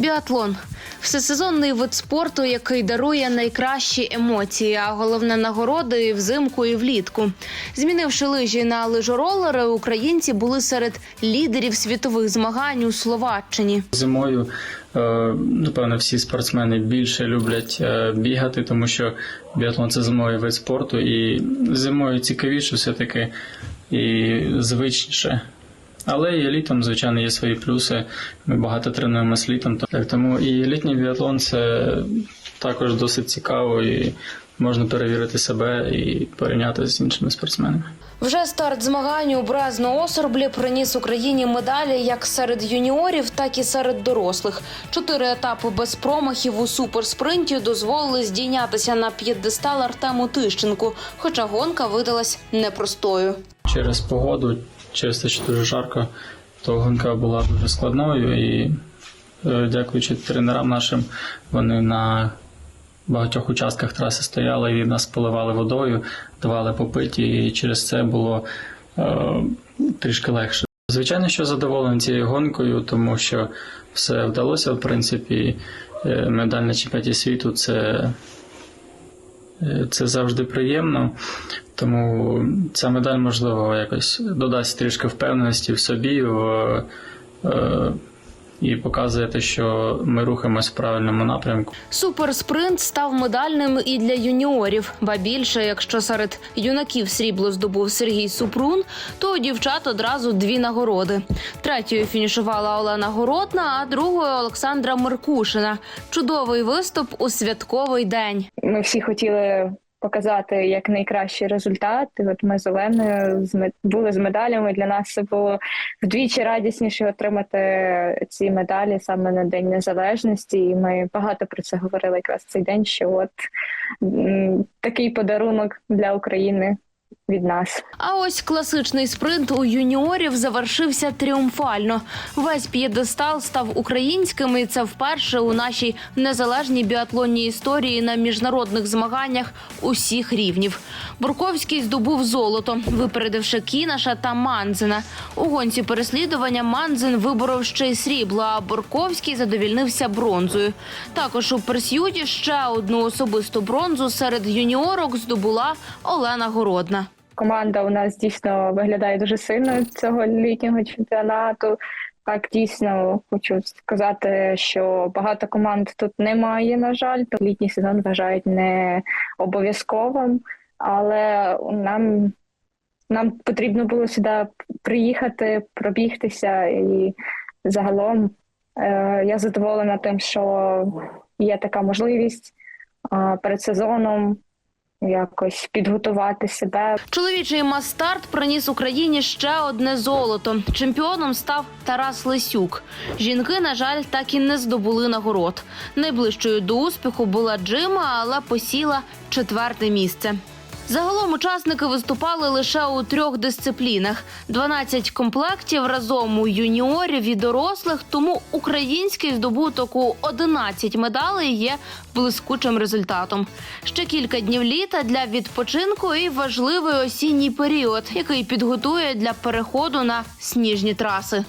Біатлон всесезонний вид спорту, який дарує найкращі емоції, а головне нагороди і взимку і влітку. Змінивши лижі на лижоролери, українці були серед лідерів світових змагань у Словаччині. Зимою, е, напевно, всі спортсмени більше люблять е, бігати, тому що біатлон це зимовий вид спорту, і зимою цікавіше все-таки і звичніше. Але і літом, звичайно, є свої плюси. Ми багато тренуємося літом. Тому і літній біатлон це також досить цікаво і можна перевірити себе і порівняти з іншими спортсменами. Вже старт змагань у Бразно-Осорблі приніс Україні медалі як серед юніорів, так і серед дорослих. Чотири етапи без промахів у суперспринті дозволили здійнятися на п'єдестал Артему Тищенку, хоча гонка видалась непростою. через погоду, через те, що дуже жарко, то гонка була дуже складною і е, дякуючи тренерам нашим, вони на багатьох участках траси стояли і нас поливали водою, давали попити, і через це було е, трішки легше. Звичайно, що задоволений цією гонкою, тому що все вдалося, в принципі, Е, медаль на чемпіонаті світу це Е, Це завжди приємно, тому ця медаль, можливо, якось додасть трішки впевненості в собі в, е, і показує те, що ми рухаємось в правильному напрямку. Суперспринт став медальним і для юніорів. Ба більше, якщо серед юнаків срібло здобув Сергій Супрун, то у дівчат одразу дві нагороди. Третьою фінішувала Олена Городна, а другою Олександра Меркушина. Чудовий виступ у святковий день. ми всі хотіли показати як найкращий результат. От ми з Оленою були з медалями. Для нас це було вдвічі радісніше отримати ці медалі саме на День Незалежності. І ми багато про це говорили якраз цей день. Що от такий подарунок для України від нас. А ось класичний спринт у юніорів завершився тріумфально. Весь п'єдестал став українським, і це вперше у нашій незалежній біатлонній історії на міжнародних змаганнях усіх рівнів. Бурковський здобув золото, випередивши Кінаша та Манзена. У гонці переслідування Манзен виборов ще й срібло, а Бурковський задовільнився бронзою. Також у перс'юті ще одну особисту бронзу серед юніорок здобула Олена Городна. Команда у нас дійсно виглядає дуже сильно цього літнього чемпіонату. Так, дійсно хочу сказати, що багато команд тут немає, на жаль. То літній сезон вважають не обов'язковим, але нам, нам потрібно було сюди приїхати, пробігтися, і загалом е, я задоволена тим, що є така можливість е, перед сезоном якось підготувати себе, Чоловічий мастарт приніс Україні ще одне золото. Чемпіоном став Тарас Лисюк. Жінки, на жаль, так і не здобули нагород. Найближчою до успіху була Джима, але посіла четверте місце. Загалом учасники виступали лише у трьох дисциплінах: 12 комплектів разом у юніорів і дорослих. Тому український здобуток у 11 медалей є блискучим результатом. Ще кілька днів літа для відпочинку і важливий осінній період, який підготує для переходу на сніжні траси.